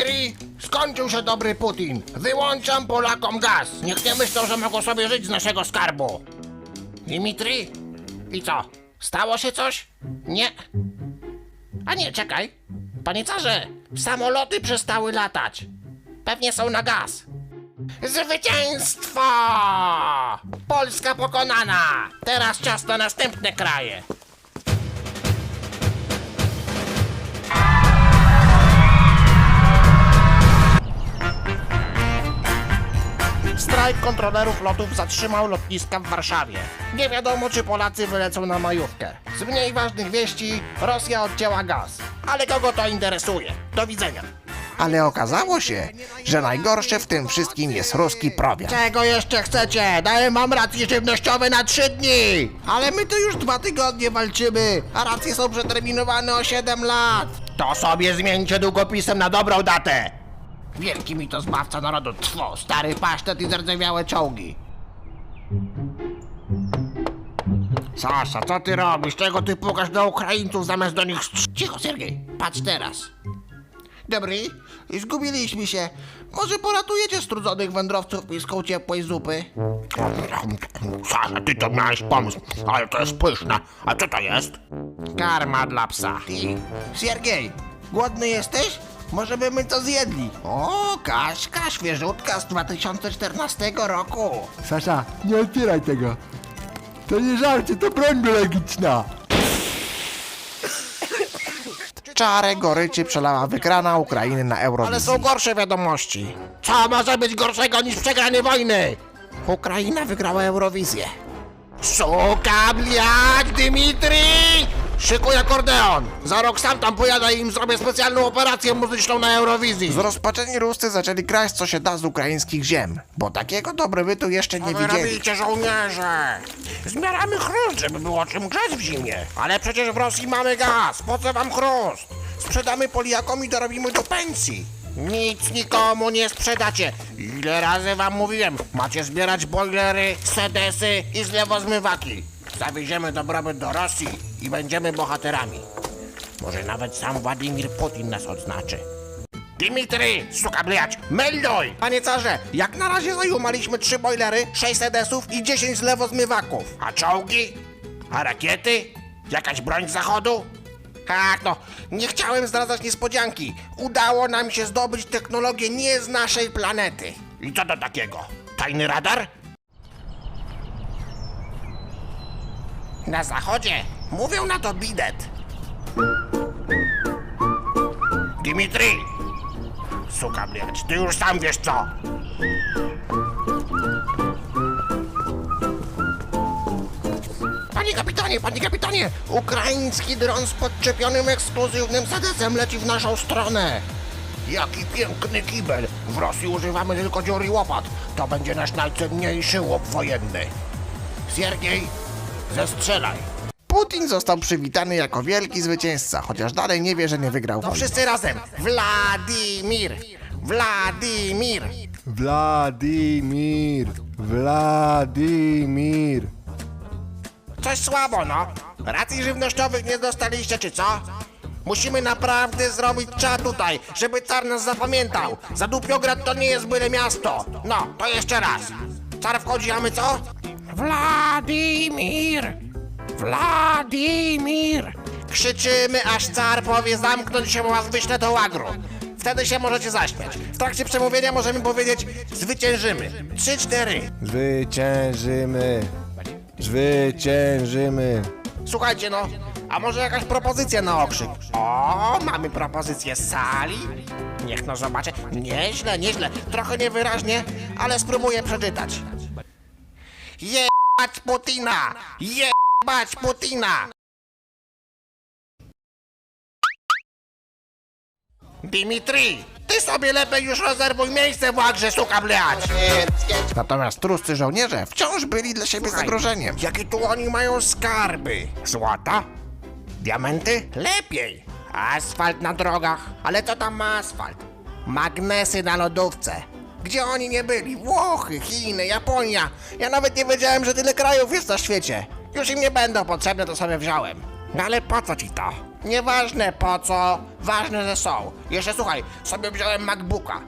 Dimitri, skończył się dobry Putin. Wyłączam Polakom gaz. Niech nie myślą, że mogą sobie żyć z naszego skarbu. Dimitri? I co? Stało się coś? Nie. A nie, czekaj. Panie carze, samoloty przestały latać. Pewnie są na gaz. Zwycięstwo! Polska pokonana! Teraz czas na następne kraje. Strajk kontrolerów lotów zatrzymał lotniska w Warszawie. Nie wiadomo, czy Polacy wylecą na majówkę. Z mniej ważnych wieści, Rosja odcięła gaz. Ale kogo to interesuje? Do widzenia. Ale okazało się, że najgorsze w tym wszystkim jest ruski prowiant. Czego jeszcze chcecie? Daję wam racje żywnościowe na trzy dni! Ale my tu już dwa tygodnie walczymy, a racje są przeterminowane o 7 lat. To sobie zmieńcie długopisem na dobrą datę. Wielki mi to zbawca narodu, two, stary pasztet i zardzewiałe czołgi. Sasza, co ty robisz? Czego ty pukasz do Ukraińców zamiast do nich strz- Cicho, Sergiej, patrz teraz. Dobry, zgubiliśmy się. Może poratujecie strudzonych wędrowców miską ciepłej zupy? Sasza, ty to miałeś pomysł, ale to jest pyszne. A co to jest? Karma dla psa. Ty, Siergiej, głodny jesteś? Może by my to zjedli? O, Kaśka, świeżutka z 2014 roku. Sasza, nie otwieraj tego. To nie żarcie, to broń biologiczna. Czarę goryczy przelała wygrana Ukrainy na Ale Eurowizji. są gorsze wiadomości. Co może być gorszego niż przegranie wojny? Ukraina wygrała Eurowizję. Suka, bliać, Dymitri! Szykuj akordeon! Za rok sam tam pojadę i im zrobię specjalną operację muzyczną na Eurowizji. Zrozpaczeni Ruscy zaczęli kraść co się da z ukraińskich ziem, bo takiego dobrobytu jeszcze nie widzieli. robicie, żołnierze? Zbieramy chrust, żeby było czym grzać w zimie. Ale przecież w Rosji mamy gaz. Po co wam chrust? Sprzedamy Poliakom i dorobimy do pensji. Nic nikomu nie sprzedacie. Ile razy wam mówiłem? Macie zbierać bojlery, sedesy i zlewozmywaki. Zawieziemy dobrobyt do Rosji i będziemy bohaterami. Może nawet sam Władimir Putin nas odznaczy. Dimitri, suka bliać, melduj! Panie carze, jak na razie zajumaliśmy trzy bojlery, sześć sedesów i dziesięć lewozmywaków. A czołgi? A rakiety? Jakaś broń z zachodu? Tak, no, nie chciałem zdradzać niespodzianki. Udało nam się zdobyć technologię nie z naszej planety. I co to takiego? Tajny radar? Na zachodzie mówią na to bidet. Dimitri, Suka bliać, ty już sam wiesz co. Panie kapitanie, panie kapitanie! Ukraiński dron z podczepionym ekskluzywnym sedesem leci w naszą stronę. Jaki piękny kibel! W Rosji używamy tylko dziur i łopat. To będzie nasz najcenniejszy łop wojenny. Siergiej, zestrzelaj. Putin został przywitany jako wielki zwycięzca, chociaż dalej nie wie, że nie wygrał To wojny. wszyscy razem. Wladimir! Wladimir! Wladimir, Wladimir. Coś słabo, no. Racji żywnościowych nie dostaliście, czy co? Musimy naprawdę zrobić czat tutaj, żeby car nas zapamiętał. Zadupiograd to nie jest byle miasto. No, to jeszcze raz. Car wchodzi, a my co? Wladimir! Wladimir! Krzyczymy, aż car powie zamknąć się, bo was wyślę do łagru. Wtedy się możecie zaśmiać. W trakcie przemówienia możemy powiedzieć zwyciężymy. Trzy, cztery. Zwyciężymy. Zwyciężymy. Słuchajcie no, a może jakaś propozycja na okrzyk? O, mamy propozycję z sali. Niech no zobaczę. Nieźle, nieźle. Trochę niewyraźnie, ale spróbuję przeczytać. Jebać Putina! Jebać Putina! Dimitri, ty sobie lepiej już rezerwuj miejsce w łagrze, suka blać! Natomiast ruscy żołnierze wciąż byli dla siebie zagrożeniem. Jakie tu oni mają skarby? Złota? Diamenty? Lepiej. Asfalt na drogach. Ale co tam ma asfalt? Magnesy na lodówce. Gdzie oni nie byli? Włochy, Chiny, Japonia. Ja nawet nie wiedziałem, że tyle krajów jest na świecie. Już im nie będą potrzebne, to sobie wziąłem. No ale po co ci to? Nieważne po co, ważne, że są. Jeszcze słuchaj, sobie wziąłem MacBooka.